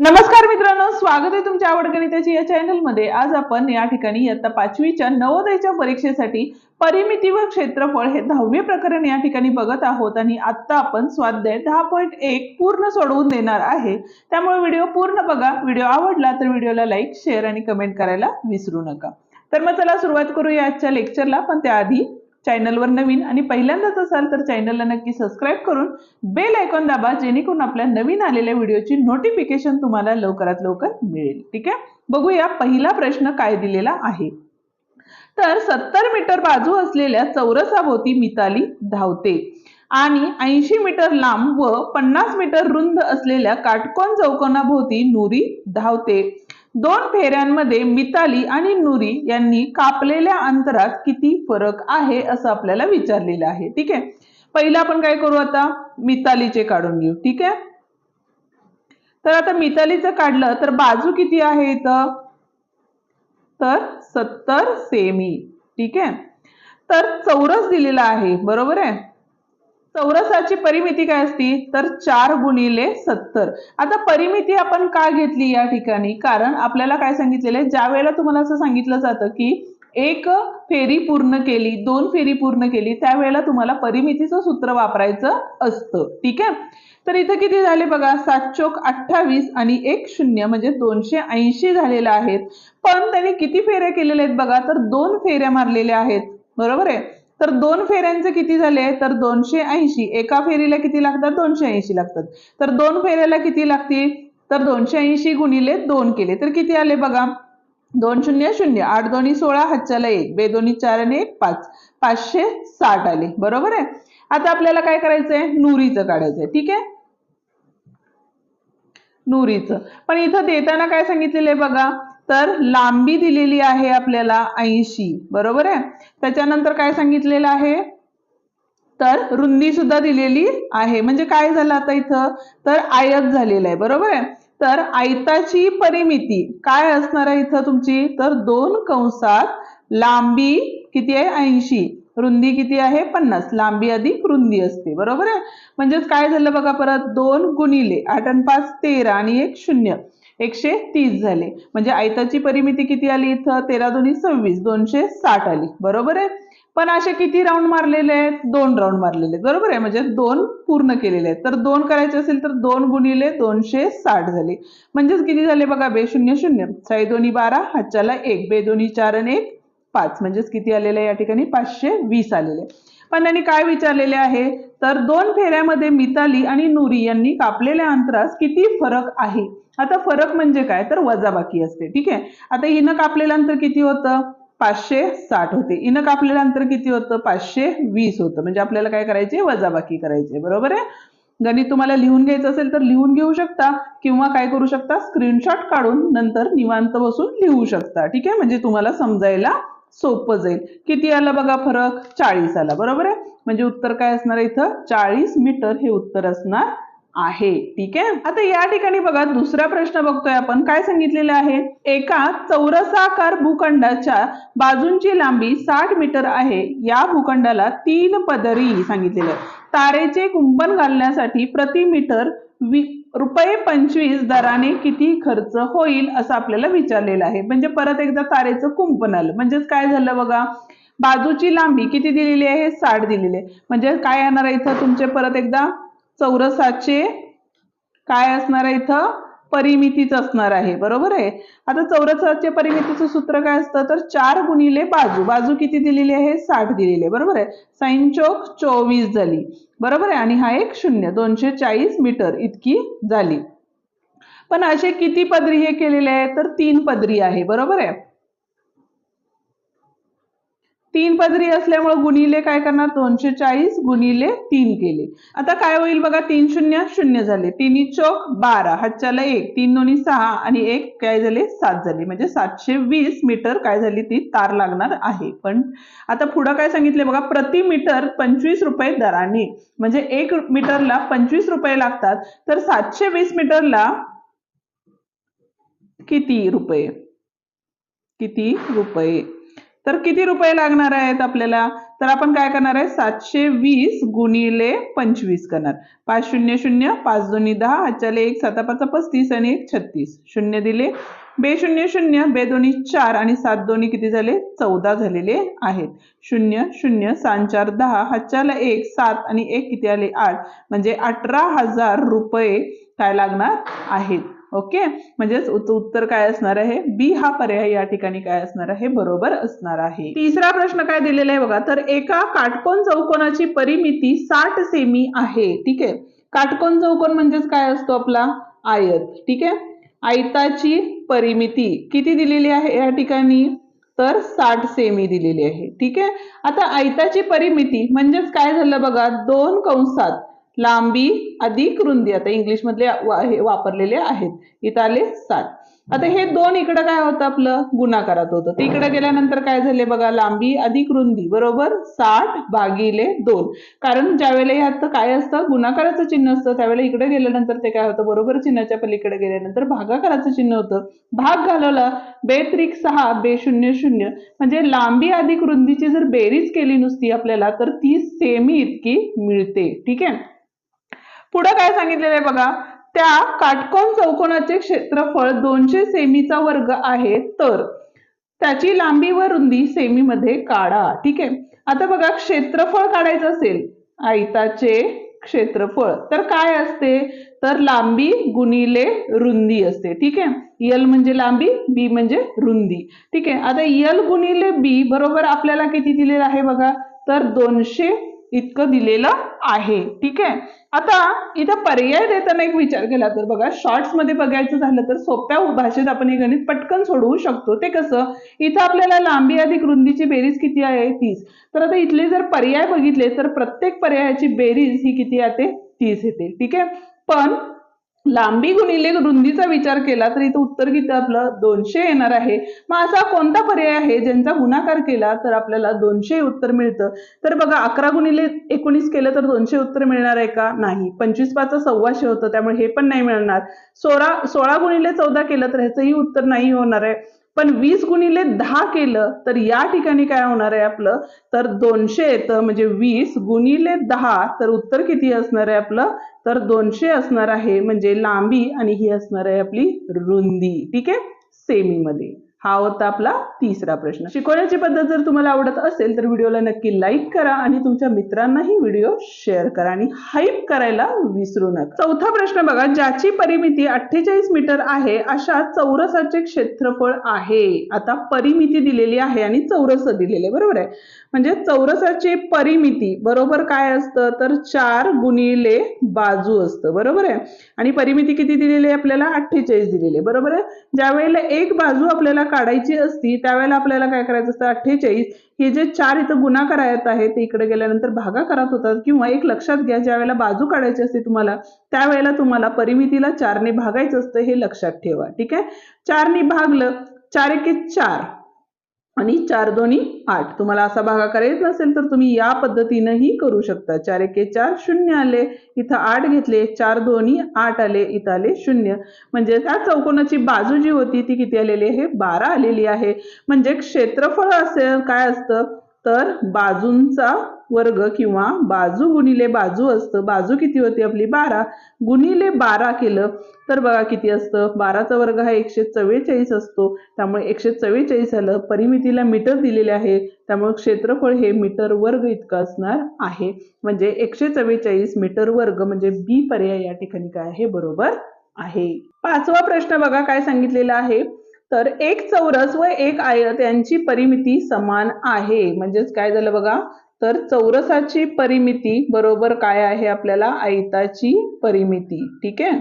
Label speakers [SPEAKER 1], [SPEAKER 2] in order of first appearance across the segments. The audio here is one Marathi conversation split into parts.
[SPEAKER 1] नमस्कार मित्रांनो स्वागत आहे तुमच्या आवड गणिताची या चॅनलमध्ये. आज आपण या ठिकाणी इयत्ता पाचवीच्या नवोदयच्या परीक्षेसाठी परिमिती व क्षेत्रफळ हे दहावे प्रकरण या ठिकाणी बघत आहोत आणि आता आपण स्वाध्याय दहा पॉईंट एक पूर्ण सोडवून देणार आहे. त्यामुळे व्हिडिओ पूर्ण बघा. व्हिडिओ आवडला तर व्हिडिओला लाईक शेअर आणि कमेंट करायला विसरू नका. तर मग चला सुरुवात करूया आजच्या लेक्चरला पण त्याआधी चॅनलवर नवीन आणि पहिल्यांदाच असाल तर चॅनलला नक्की सबस्क्राईब करून बेल आयकॉन दाबा जेणेकरून आपल्या नवीन आलेल्या व्हिडिओची नोटिफिकेशन तुम्हाला लवकरात लवकर मिळेल. ठीक आहे? बघूया पहिला प्रश्न काय दिलेला आहे. तर सत्तर मीटर बाजू असलेल्या चौरसाभोवती मिताली धावते आणि ऐंशी मीटर लांब व पन्नास मीटर रुंद असलेल्या काटकोन चौकोनाभोवती नुरी धावते. दोन फेऱ्यांमध्ये मिताली आणि नुरी यांनी कापलेल्या अंतरात किती फरक आहे असं आपल्याला विचारलेलं आहे. ठीक आहे? पहिलं आपण काय करू आता? मितालीचे काढून घेऊ. ठीक आहे? तर आता मितालीचं काढलं तर बाजू किती आहे इथं? तर सत्तर सेमी. ठीक आहे? तर चौरस दिलेला आहे. बरोबर आहे? चौरसाची परिमिती काय असती? तर चार गुणिले सत्तर. आता परिमिती आपण का घेतली या ठिकाणी? कारण आपल्याला काय सांगितलेलं आहे? ज्या वेळेला तुम्हाला असं सांगितलं जातं की एक फेरी पूर्ण केली दोन फेरी पूर्ण केली त्यावेळेला तुम्हाला परिमितीचं सूत्र वापरायचं असतं. ठीक आहे? तर इथं किती झाले बघा? सात चोक अठ्ठावीस आणि एक शून्य म्हणजे दोनशे ऐंशी झालेले आहेत. पण त्यांनी किती फेऱ्या केलेल्या आहेत बघा? तर दोन फेऱ्या मारलेल्या आहेत. बरोबर आहे? तर दोन फेऱ्यांचे किती झाले? तर दोनशे ऐंशी. एका फेरीला किती लागतात? दोनशे ऐंशी लागतात. तर दोन फेऱ्याला किती लागतील? तर दोनशे ऐंशी गुणिले दोन केले. तर किती आले बघा? दोन शून्य. शून्य आठ दोन्ही सोळा हातच्याला एक. बेदोनी चार आणि एक पाच. पाचशे साठ आले. बरोबर आहे? आता आपल्याला काय करायचंय? नुरीचं काढायचंय. ठीक आहे? नुरीचं. पण इथं देताना काय सांगितलेलं आहे बघा? तर लांबी दिलेली आहे आपल्याला ऐंशी. बरोबर आहे? त्याच्यानंतर काय सांगितलेलं आहे? तर रुंदी सुद्धा दिलेली आहे. म्हणजे काय झालं आता इथं? तर आयत झालेलं आहे. बरोबर आहे? तर आयताची परिमिती काय असणार आहे इथं तुमची? तर दोन कंसात लांबी किती आहे? ऐंशी. रुंदी किती आहे? पन्नास. लांबी अधिक रुंदी असते. बरोबर आहे? म्हणजेच काय झालं बघा परत? दोन गुणिले आठ आणि पाच तेरा आणि एक शून्य. एकशे तीस झाले. म्हणजे आयताची परिमिती किती आली इथं? तेरा दोन्ही सव्वीस दोनशे साठ आली. बरोबर आहे? पण असे किती राऊंड मारलेले आहेत? दोन राऊंड मारलेले आहेत. बरोबर आहे? म्हणजे दोन पूर्ण केलेले आहेत. तर दोन करायचे असेल तर दोन गुणिले दोनशे साठ झाले. म्हणजेच किती झाले बघा? बे शून्य शून्य. साई दोन्ही बारा हातच्याला एक. बे दोन्ही चार आणि एक पाच. म्हणजेच किती आलेले आहे? या ठिकाणी पाचशे वीस आलेले पण त्यांनी काय विचारलेले आहे? तर दोन फेऱ्यामध्ये मिताली आणि नुरी यांनी कापलेल्या अंतरास किती फरक आहे? आता फरक म्हणजे काय? तर वजाबाकी असते. ठीक आहे? आता हिनं कापलेलं अंतर किती होतं? पाचशे साठ होते. हिनं कापलेलं अंतर किती होतं? पाचशे वीस होतं. म्हणजे आपल्याला काय करायचे? वजाबाकी करायचे. बरोबर आहे? गणित तुम्हाला लिहून घ्यायचं असेल तर लिहून घेऊ शकता किंवा काय करू शकता? स्क्रीनशॉट काढून नंतर निवांत बसून लिहू शकता. ठीक आहे? म्हणजे तुम्हाला समजायला सोपं जाईल. किती आला बघा फरक? चाळीस आला. बरोबर आहे? म्हणजे उत्तर काय असणार आहे इथं? चाळीस मीटर हे उत्तर असणार आहे. ठीक आहे? आता या ठिकाणी बघा दुसरा प्रश्न बघतोय आपण. काय सांगितलेलं आहे? एका चौरसाकार भूखंडाच्या बाजूंची लांबी साठ मीटर आहे. या भूखंडाला तीन पदरी सांगितलेलं तारेचे कुंपण घालण्यासाठी प्रति मीटर वि रुपये पंचवीस दराने किती खर्च होईल असं आपल्याला विचारलेलं आहे. म्हणजे परत एकदा तारेचं कुंपण आलं म्हणजेच काय झालं बघा? बाजूची लांबी किती दिलेली आहे? साठ दिलेली आहे. म्हणजे काय येणार आहे इथं? तुमचे परत एकदा चौरसाचे काय असणार आहे इथं? परिमितीच असणार आहे. बरोबर आहे? आता चौरसाच्या परिमितीचं सूत्र काय असतं? तर चार गुणिले बाजू. बाजू किती दिलेली आहे? साठ दिलेली आहे. बरोबर आहे? साईन चौक चोवीस झाली. बरोबर आहे? आणि हा एक शून्य. दोनशे चाळीस मीटर इतकी झाली. पण असे किती पदरी हे केलेले आहे तर तीन पदरी आहे. बरोबर आहे? तीन पदरी असल्यामुळे गुणिले काय करणार? दोनशे चाळीस गुणिले तीन केले. आता काय होईल बघा? तीन शून्य शून्य झाले. तिन्ही चौक बारा. हच्च्याला एक तीन दोन्ही सहा आणि एक काय झाले? सात झाले. म्हणजे सातशे वीस मीटर काय झाली? ती तार लागणार आहे. पण आता पुढं काय सांगितले बघा? प्रति मीटर पंचवीस रुपये दराने. म्हणजे एक मीटरला पंचवीस रुपये लागतात. तर सातशे वीस मीटरला किती रुपये? किती रुपये? तर किती रुपये लागणार आहेत आपल्याला? तर आपण काय करणार आहे? सातशे वीस गुणिले पंचवीस करणार. पाच शून्य शून्य पाच दोन्ही दहा हातच्याले एक साता पाच पस्तीस आणि एक छत्तीस. शून्य दिले बे शून्य शून्य बे दोन्ही चार आणि सात दोन्ही किती झाले? चौदा झालेले आहेत. शून्य शून्य सात चार दहा हातच्याला एक सात आणि एक किती आले? आठ. म्हणजे अठरा हजार रुपये काय लागणार आहेत? ओके? म्हणजेच उत्तर काय असणार आहे? बी हा पर्याय या ठिकाणी काय असणार आहे? बरोबर असणार आहे. तिसरा प्रश्न काय दिलेला आहे बघा? तर एका काटकोन चौकोनाची परिमिती साठ सेमी आहे. ठीक आहे? काटकोन चौकोन म्हणजेच काय असतो आपला? आयत. ठीक आहे? आयताची परिमिती किती दिलेली आहे या ठिकाणी? तर साठ सेमी दिलेली आहे. ठीक आहे? आता आयताची परिमिती म्हणजेच काय झालं बघा? दोन कंसात लांबी अधिक रुंदी. आता इंग्लिश मधले वा- वापरलेले आहेत. इथं आले सात. आता हे दोन इकडं काय होतं आपलं? गुणाकारात होतं. ते इकडे गेल्यानंतर काय झाले बघा? लांबी अधिक रुंदी. बरोबर? साठ भागिले दोन. कारण ज्यावेळेला ह्यात काय असतं? गुणाकाराचं चिन्ह असतं. त्यावेळेला इकडे गेल्यानंतर ते काय होतं? बरोबर चिन्हाच्या पलीकडे गेल्यानंतर भागाकाराचं चिन्ह होतं. भाग घालवला. बे त्रिक सहा बे शून्य शून्य. म्हणजे लांबी अधिक रुंदीची जर बेरीज केली नुसती आपल्याला तर ती सेमी इतकी मिळते. ठीक आहे? पुढे काय सांगितलेलं आहे बघा? त्या काटकोन चौकोनाचे क्षेत्रफळ दोनशे सेमीचा वर्ग आहे तर. त्याची लांबी व रुंदी सेमी मध्ये काढा. ठीक आहे? आता बघा क्षेत्रफळ काढायचं असेल आयताचे क्षेत्रफळ तर काय असते? तर लांबी गुणिले रुंदी असते. ठीक आहे? यल म्हणजे लांबी बी म्हणजे रुंदी. ठीक आहे? आता यल गुणिले बी बरोबर आपल्याला किती दिलेलं आहे बघा? तर दोनशे इतकं दिलेलं आहे. ठीक आहे? आता इथं पर्याय देताना एक विचार केला तर बघा शॉर्ट्समध्ये बघायचं झालं तर सोप्या भाषेत आपण हे गणित पटकन सोडवू शकतो. ते कसं? इथं आपल्याला लांबी अधिक रुंदीची बेरीज किती आहे? तीस. तर आता इथले जर पर्याय बघितले तर प्रत्येक पर्यायाची बेरीज ही किती येते तीस येते. ठीक आहे? पण लांबी गुणिले रुंदीचा विचार केला तर इथं उत्तर किती आपलं दोनशे येणार आहे. मग असा कोणता पर्याय आहे ज्यांचा गुणाकार केला तर आपल्याला दोनशे उत्तर मिळतं? तर बघा अकरा गुणिले एकोणीस केलं तर दोनशे उत्तर मिळणार आहे का? नाही. पंचवीस पाच सव्वाशे होतं त्यामुळे हे पण नाही मिळणार. सोळा सोळा गुणिले चौदा केलं तर ह्याचंही उत्तर नाही होणार आहे. पण वीस गुणिले दहा केलं तर या ठिकाणी काय होणार आहे आपलं? तर दोनशे येतं म्हणजे वीस गुणिले दहा तर उत्तर किती असणार आहे आपलं? तर दोनशे असणार आहे म्हणजे लांबी आणि ही असणार आहे आपली रुंदी. ठीक आहे? सेमीमध्ये. हा होता आपला तिसरा प्रश्न. शिकवण्याची पद्धत जर तुम्हाला आवडत असेल तर व्हिडिओला नक्की लाईक करा आणि तुमच्या मित्रांनाही व्हिडिओ शेअर करा आणि हाईप करायला विसरू नका. चौथा प्रश्न बघा ज्याची परिमिती अठ्ठेचाळीस मीटर आहे अशा चौरसाचे क्षेत्रफळ आहे. आता परिमिती दिलेली आहे आणि चौरस दिलेले आहे बरोबर आहे? म्हणजे चौरसाची परिमिती बरोबर काय असतं? तर चार गुणिले बाजू असतं बरोबर आहे? आणि परिमिती किती दिलेली आहे आपल्याला? अठ्ठेचाळीस दिलेली आहे बरोबर आहे? ज्या वेळेला एक बाजू आपल्याला काढायची असती त्यावेळेला आपल्याला काय करायचं असतं? अठ्ठेचाळीस. हे जे चार इथं गुणाकार आहेत आहे ते इकडे गेल्यानंतर भागाकारात होतात. किंवा एक लक्षात घ्या ज्या वेळेला बाजू काढायची असते तुम्हाला त्यावेळेला तुम्हाला परिमितीला चारने भागायचं असतं हे लक्षात ठेवा. ठीक आहे? चारने भागलं चार एके चार. आणि चार दोन्ही आठ. तुम्हाला असा भागाकार येत नसेल तर तुम्ही या पद्धतीनंही करू शकता. चार एके चार शून्य आले इथं आठ घेतले चार दोन्ही आठ आले इथं आले शून्य. म्हणजे त्या चौकोनाची बाजू जी होती ती किती आलेली आहे? बारा आलेली आहे. म्हणजे क्षेत्रफळ असेल काय असतं? तर बाजूंचा वर्ग किंवा बाजू गुणिले बाजू असतं. बाजू किती होती आपली? बारा. गुणिले बारा केलं तर बघा किती असतं? बाराचा वर्ग हा एकशे चव्वेचाळीस असतो. त्यामुळे एकशे चव्वेचाळीस आलं परिमितीला मीटर दिलेले आहे. त्यामुळे क्षेत्रफळ हे मीटर वर्ग इतकं असणार आहे. म्हणजे एकशे चव्वेचाळीस मीटर वर्ग म्हणजे बी पर्याय या ठिकाणी काय आहे? बरोबर आहे. पाचवा प्रश्न बघा काय सांगितलेला आहे. तर एक चौरस व एक आयत यांची परिमिती समान आहे. म्हणजेच काय झालं बघा? तर चौरसाची परिमिती बरोबर काय आहे आपल्याला? आयताची परिमिती. ठीक आहे?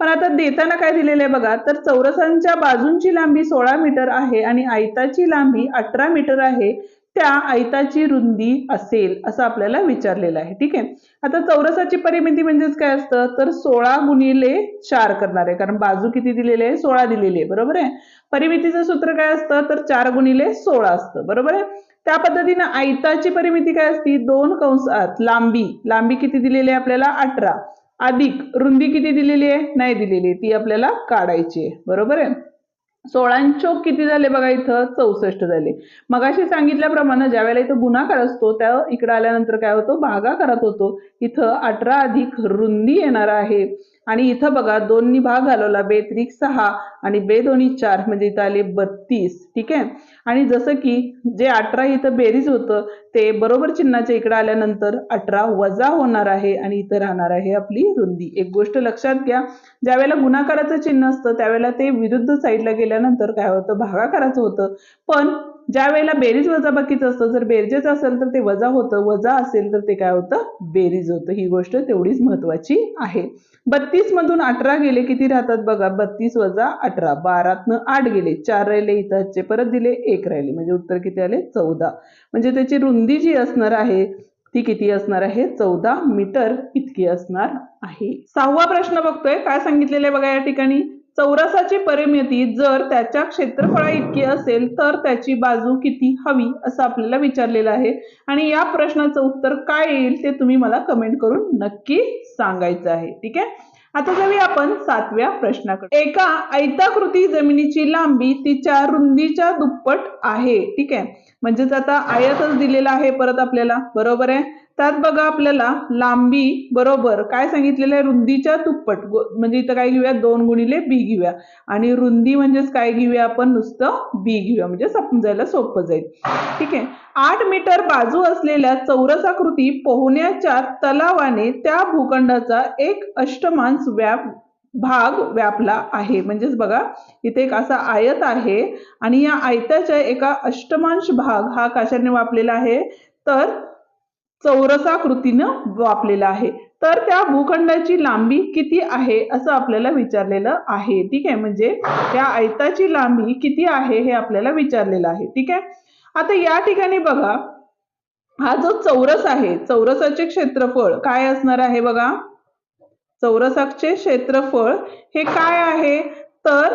[SPEAKER 1] पण आता देताना काय दिलेलं आहे बघा? तर चौरसांच्या बाजूंची लांबी सोळा मीटर आहे आणि आयताची लांबी अठरा मीटर आहे. त्या आयताची रुंदी असेल असं आपल्याला विचारलेलं आहे. ठीक आहे? आता चौरसाची परिमिती म्हणजेच काय असतं? तर सोळा गुणिले चार करणार आहे. कारण बाजू किती दिलेली आहे? सोळा दिलेली आहे. बरोबर आहे? परिमितीचं सूत्र काय असतं? तर चार गुणिले सोळा असतं. बरोबर आहे? त्या पद्धतीनं आयताची परिमिती काय असती? दोन कंसात लांबी. लांबी किती दिलेली आहे आपल्याला? अठरा. अधिक रुंदी किती दिलेली आहे? नाही दिलेली आहे. ती आपल्याला काढायची आहे. बरोबर आहे? सोळांचोक किती झाले बघा इथं? चौसष्ट झाले. मगाशी सांगितल्याप्रमाणे ज्या वेळेला इथं गुणाकार असतो त्या इकडे आल्यानंतर काय होतो? भागाकारात होतो. इथं अठरा अधिक रुंदी येणार आहे. आणि इथं बघा दोन्ही भाग घालवला बे त्रिक सहा आणि बे दोन्ही चार म्हणजे इथं आले बत्तीस ठीक आहे? आणि जसं की जे अठरा इथं बेरीज होतं ते बरोबर चिन्हाच्या इकडे आल्यानंतर अठरा वजा होणार आहे आणि इथं राहणार आहे आपली रुंदी. एक गोष्ट लक्षात घ्या ज्यावेळेला गुणाकाराचं चिन्ह असतं त्यावेळेला ते विरुद्ध साईडला गेल्यानंतर काय होतं? भागाकाराचं होतं. पण ज्या वेळेला बेरीज वजाबाकीचं असतं जर बेरजेच असेल तर ते वजा होतं वजा असेल तर ते काय होतं? बेरीज होतं. ही गोष्ट तेवढीच महत्वाची आहे. बत्तीस मधून अठरा गेले किती राहतात बघा? बत्तीस वजा अठरा. बारातनं आठ गेले. चार राहिले इथचे परत दिले एक राहिले. म्हणजे उत्तर किती आले? चौदा. म्हणजे त्याची रुंदी जी असणार आहे ती किती असणार आहे? चौदा मीटर इतकी असणार आहे. सहावा प्रश्न बघतोय. काय सांगितलेलं आहे बघा या ठिकाणी? चौरसाची परिमिती जर त्याच्या क्षेत्रफळा इतकी असेल तर त्याची बाजू किती हवी असं आपल्याला विचारलेलं आहे. आणि या प्रश्नाचं उत्तर काय येईल ते तुम्ही मला कमेंट करून नक्की सांगायचं आहे. ठीक आहे? आता जाऊया आपण सातव्या प्रश्नाकडे. एका आयताकृती जमिनीची लांबी तिच्या रुंदीच्या दुप्पट आहे. ठीक आहे? म्हणजेच आता आयतच दिलेला आहे परत आपल्याला. बरोबर आहे? त्यात बघा आपल्याला लांबी बरोबर काय सांगितलेलं आहे? रुंदीच्या दुप्पट म्हणजे इथं काय घेऊया? दोन गुणिले बी घेऊया. आणि रुंदी म्हणजेच काय घेऊया आपण? नुसतं बी घेऊया. म्हणजे समजायला सोपं जाईल. ठीक आहे? आठ मीटर बाजू असलेल्या चौरसाकृती पोहण्याच्या तलावाने त्या भूखंडाचा एक अष्टमांश व्याप भाग व्यापला आहे. म्हणजेच बघा इथे एक असा आयत आहे आणि या आयताच्या एका अष्टमांश भाग हा कशाने वापलेला आहे? तर चौरसाकृतीनं वापलेला आहे. तर त्या भूखंडाची लांबी किती आहे असं आपल्याला विचारलेलं आहे. ठीक आहे? म्हणजे त्या आयताची लांबी किती आहे हे आपल्याला विचारलेलं आहे. ठीक आहे? आता या ठिकाणी बघा. हा जो चौरस आहे चौरसाचे क्षेत्रफळ काय असणार आहे बघा? चौरसाचे क्षेत्रफळ हे काय आहे? तर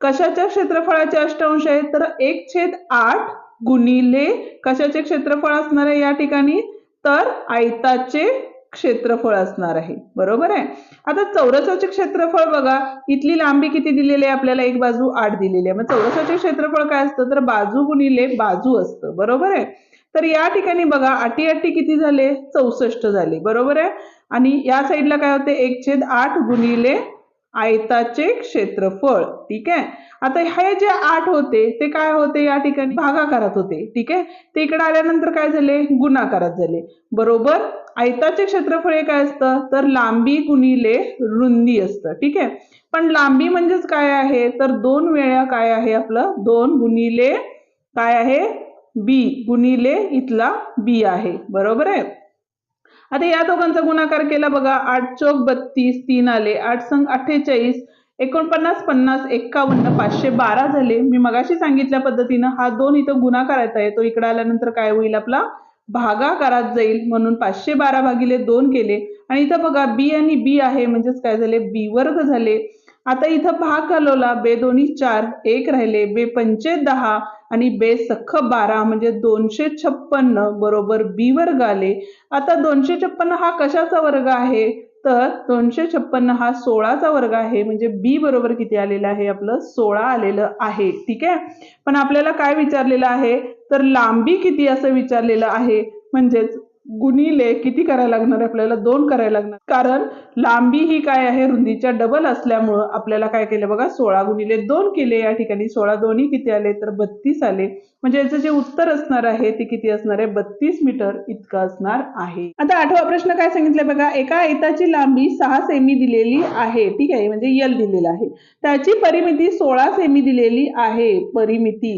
[SPEAKER 1] कशाच्या क्षेत्रफळाचे अष्टांश आहे? तर एक छेद आठ गुणिले कशाचे क्षेत्रफळ असणार आहे या ठिकाणी? तर आयताचे क्षेत्रफळ असणार आहे. बरोबर आहे? आता चौरसाचे क्षेत्रफळ बघा. इथली लांबी किती दिलेली आहे? आपल्याला एक बाजू आठ दिलेली आहे. मग चौरसाचे क्षेत्रफळ काय असतं? तर बाजू गुणिले बाजू असतं. बरोबर आहे? तर या ठिकाणी बघा अटी अटी किती झाले? चौसष्ट झाले. बरोबर आहे? आणि या साईडला काय होते? एक छेद आठ गुणिले आयताचे क्षेत्रफळ ठीक आहे? आता हे जे आठ होते ते काय होते या ठिकाणी? भागाकारात होते ठीक आहे? ते इकडे आल्यानंतर काय झाले? गुणाकारात झाले. बरोबर? आयताचे क्षेत्रफळ हे काय असतं? तर लांबी गुणिले रुंदी असतं ठीक आहे? पण लांबी म्हणजेच काय आहे? तर दोन वेळा काय आहे आपलं? दोन गुणिले काय आहे? बी. गुणिले इथला बी आहे. बरोबर आहे? आता या दोघांचा गुणाकार केला बघा. आठ चौक बत्तीस तीन आले. आठ संघ अठ्ठेचाळीस एकोणपन्नास पन्नास एक्कावन्न पाचशे बारा झाले. मी मगाशी सांगितल्या पद्धतीनं हा दोन इथं गुणाकारात आहे. तो इकडे आल्यानंतर काय होईल? आपला भागाकारात जाईल. म्हणून पाचशे बारा भागिले दोन केले. आणि इथं बघा बी आणि बी आहे. म्हणजेच काय झाले? बी वर्ग झाले. आता इथं भाग घालवला बे दोन्ही चार एक राहिले बे पंचे दहा आणि बे सख्ख बारा म्हणजे दोनशे छप्पन्न बरोबर बी वर्ग आले. आता दोनशे छप्पन्न हा कशाचा वर्ग आहे? तर दोनशे छप्पन्न हा सोळाचा वर्ग आहे म्हणजे बी बरोबर किती आलेलं आहे? आपलं सोळा आलेलं आहे ठीक आहे? पण आपल्याला काय विचारलेलं आहे? तर लांबी किती असं विचारलेलं आहे? म्हणजेच गुणिले किती करायला लागणार आपल्याला? दोन करायला लागणार. कारण लांबी ही काय आहे? रुंदीच्या डबल असल्यामुळं आपल्याला काय केलं बघा? सोळा गुणिले दोन केले या ठिकाणी. सोळा दोन्ही किती आले? तर बत्तीस आले. म्हणजे याचं जे उत्तर असणार आहे ते किती असणार आहे? बत्तीस मीटर इतकं असणार आहे. आता आठवा प्रश्न काय सांगितलं बघा? एका आयताची लांबी सहा सेमी दिलेली आहे. ठीक आहे? म्हणजे यल दिलेलं आहे. त्याची परिमिती सोळा सेमी दिलेली आहे. परिमिती.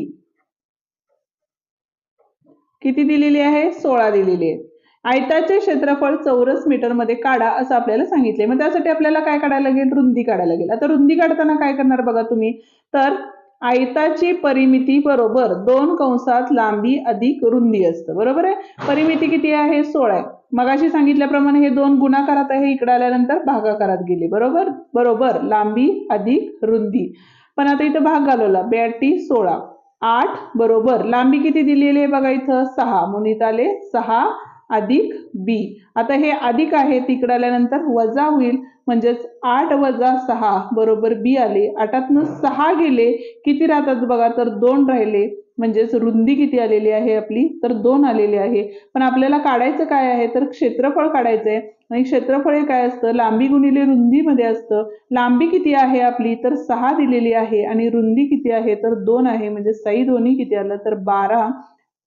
[SPEAKER 1] किती दिलेली आहे? सोळा दिलेली आहे. आयताचे क्षेत्रफळ चौरस मीटरमध्ये काढा असं आपल्याला सांगितले मग त्यासाठी आपल्याला काय काढायला लागेल? रुंदी काढायला लागेल. आता रुंदी काढताना काय करणार बघा तुम्ही? तर आयताची परिमिती बरोबर दोन कंसात लांबी अधिक रुंदी असतं. बरोबर आहे? परिमिती किती आहे? सोळा आहे. मगाशी सांगितल्याप्रमाणे हे दोन गुणाकारात आहे. इकडे आल्यानंतर भागाकारात गेले. बरोबर? बरोबर. लांबी अधिक रुंदी. पण आता इथं भाग घालवला. ब्याटी सोळा. आठ बरोबर. लांबी किती दिलेली आहे बघा इथं? सहा. म्हणून इथं आले सहा अधिक बी आता हे अधिक आहे तिकडे आल्यानंतर वजा होईल म्हणजेच आठ वजा सहा बरोबर बी आले. आठातनं सहा गेले किती राहतात बघा तर दोन राहिले. म्हणजेच रुंदी किती आलेली आहे आपली तर दोन आलेली आहे. पण आपल्याला काढायचं काय आहे तर क्षेत्रफळ काढायचं आहे आणि क्षेत्रफळ हे काय असतं? लांबी गुणिले रुंदीमध्ये असतं. लांबी किती आहे आपली तर सहा दिलेली आहे. आणि रुंदी किती आहे तर दोन आहे. म्हणजे सई दोन्ही किती आलं तर बारा.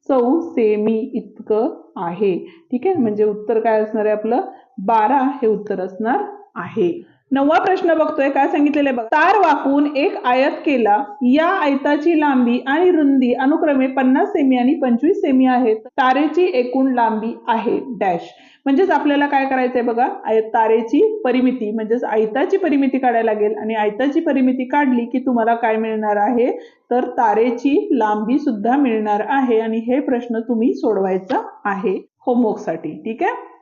[SPEAKER 1] चौ सेमी इतकं आहे. ठीक आहे? म्हणजे उत्तर काय असणार आहे आपलं? बारा हे उत्तर असणार आहे. नववा प्रश्न बघतोय काय सांगितलेले बघ बघा. तार वाकून एक आयत केला. या आयताची लांबी आणि रुंदी अनुक्रमे पन्नास सेमी आणि पंचवीस सेमी आहेत. तारेची एकूण लांबी आहे डॅश. म्हणजेच आपल्याला काय करायचंय बघा? तारेची परिमिती म्हणजेच आयताची परिमिती काढायला लागेल. आणि आयताची परिमिती काढली की तुम्हाला काय मिळणार आहे? तर तारेची लांबी सुद्धा मिळणार आहे. आणि हे प्रश्न तुम्ही सोडवायचा आहे होमवर्कसाठी. ठीक आहे?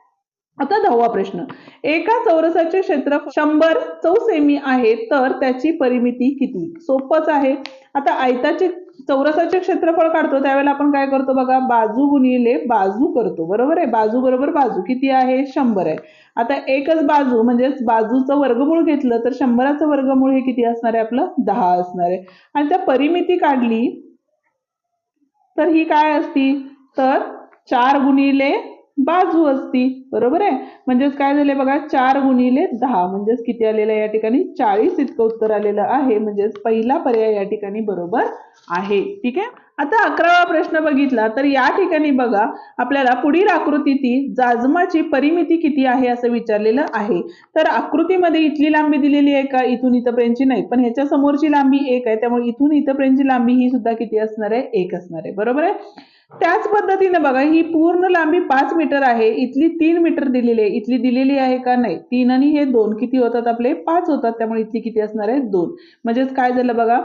[SPEAKER 1] आता दहावा प्रश्न. एका चौरसाचे क्षेत्रफळ शंभर चौसेमी आहे तर त्याची परिमिती किती? सोपच आहे. आता आयताचे चौरसाचे क्षेत्रफळ काढतो त्यावेळेला आपण काय करतो बघा बाजू गुणिले बाजू करतो. बरोबर आहे? बाजू बरोबर बाजू. किती आहे? शंभर आहे. आता एकच बाजू म्हणजेच बाजूचं वर्गमूळ घेतलं तर शंभराचं वर्गमूळ हे किती असणार आहे? आपलं दहा असणार आहे. आणि त्या परिमिती काढली तर ही काय असती? तर चार गुणिले बाजू असती. बरोबर आहे? म्हणजेच काय झाले बघा चार गुणिले दहा. म्हणजेच किती आलेलं आहे या ठिकाणी? चाळीस इतकं उत्तर आलेलं आहे. म्हणजेच पहिला पर्याय या ठिकाणी बरोबर आहे. ठीक आहे? आता अकरावा प्रश्न बघितला तर या ठिकाणी बघा आपल्याला पुढील आकृतीतील जाजमाची परिमिती किती आहे असं विचारलेलं आहे. तर आकृतीमध्ये इथली लांबी दिलेली आहे का? इथून इथपर्यंतची नाही पण ह्याच्या समोरची लांबी एक आहे त्यामुळे इथून इथपर्यंतची लांबी ही सुद्धा किती असणार आहे? एक असणार आहे बरोबर आहे? त्याच पद्धतीने बघा ही पूर्ण लांबी पाच मीटर आहे इथली तीन मीटर दिलेली आहे इथली दिलेली आहे का नाही? तीन आणि हे दोन किती होतात आपले? पाच होतात त्यामुळे इथली किती असणार आहे? दोन. म्हणजेच काय झालं बघा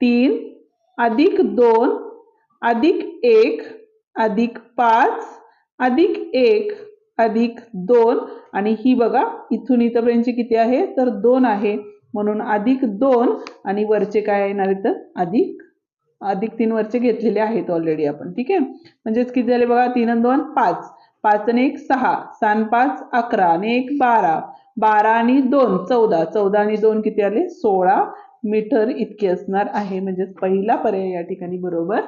[SPEAKER 1] तीन अधिक दोन अधिक एक अधिक पाच अधिक एक अधिक दोन. आणि ही बघा इथून इथपर्यंतची किती आहे? तर दोन आहे. म्हणून अधिक दोन आणि वरचे काय येणार तर अधिक अधिक तीन वरचे घेतलेले आहेत ऑलरेडी आपण ठीक आहे? म्हणजेच किती झाले बघा? तीन आणि दोन पाच. पाच आणि एक सहा. सहा पाच अकरा आणि एक बारा. बारा आणि दोन चौदा. चौदा आणि दोन किती आले? सोळा मीटर इतके असणार आहे. म्हणजेच पहिला पर्याय या ठिकाणी बरोबर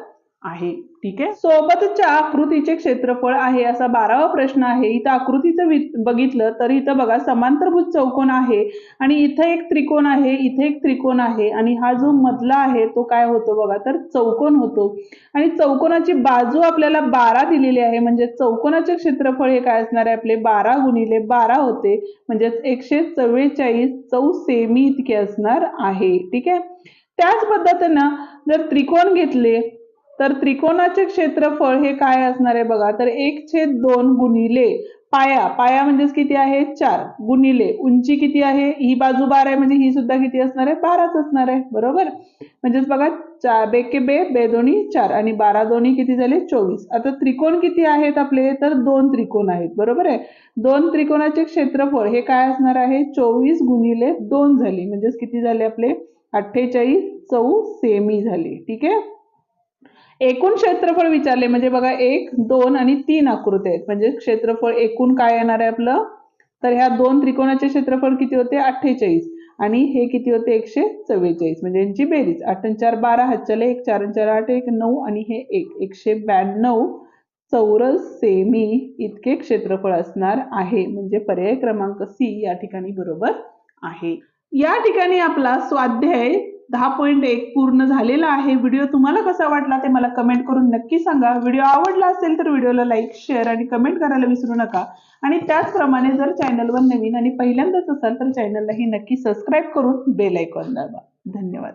[SPEAKER 1] आहे. ठीक आहे? सोबतच्या आकृतीचे क्षेत्रफळ आहे असा बारावा प्रश्न आहे. इथं आकृतीचं बघितलं तर इथं बघा समांतरभुज चौकोन आहे आणि इथं एक त्रिकोण आहे इथे एक त्रिकोण आहे आणि हा जो मधला आहे तो काय होतो बघा तर चौकोन होतो. आणि चौकोनाची बाजू आपल्याला बारा दिलेली आहे. म्हणजे चौकोनाचे क्षेत्रफळ हे काय असणार आहे आपले? बारा गुणिले बारा होते. म्हणजेच एकशे चव्वेचाळीस चौ सेमी इतके असणार आहे. ठीक आहे? त्याच पद्धतीनं जर त्रिकोण घेतले तर त्रिकोणाचे क्षेत्रफळ हे काय असणार आहे बघा. तर एक छेद दोन गुणिले पाया. पाया म्हणजेच किती आहे? चार. गुणिले उंची किती आहे? ही बाजू बारा आहे म्हणजे ही सुद्धा किती असणार आहे? बाराच असणार आहे. बरोबर? म्हणजेच बघा चार बेके बे बे दोन्ही चार आणि बारा दोन्ही किती झाले? चोवीस. आता त्रिकोण किती आहेत आपले? तर दोन त्रिकोण आहेत. बरोबर आहे? दोन त्रिकोणाचे क्षेत्रफळ हे काय असणार आहे? चोवीस गुणिले दोन झाले. म्हणजेच किती झाले आपले? अठ्ठेचाळीस चौ सेमी झाले. ठीक आहे? एकूण क्षेत्रफळ विचारले म्हणजे बघा एक दोन आणि तीन आकृती आहेत. म्हणजे क्षेत्रफळ एकूण काय येणार आहे आपलं? तर ह्या दोन त्रिकोणाचे क्षेत्रफळ किती होते? अठ्ठेचाळीस. आणि हे किती होते? एकशे चव्वेचाळीस. म्हणजे यांची बेरीज. आठ चार बारा हातच्याला एक चार चार आठ एक नऊ आणि हे एक. एकशे ब्याण्णव चौरस सेमी इतके क्षेत्रफळ असणार आहे. म्हणजे पर्याय क्रमांक सी या ठिकाणी बरोबर आहे. या ठिकाणी आपला स्वाध्याय दहा पॉईंट एक पूर्ण झालेला आहे. व्हिडिओ तुम्हाला कसा वाटला ते मला कमेंट करून नक्की सांगा. व्हिडिओ आवडला असेल तर व्हिडिओला लाईक शेअर आणि कमेंट करायला विसरू नका. आणि त्याचप्रमाणे जर चॅनलवर नवीन आणि पहिल्यांदाच असाल तर चॅनललाही नक्की सबस्क्राईब करून बेल आयकॉन दाबा. धन्यवाद.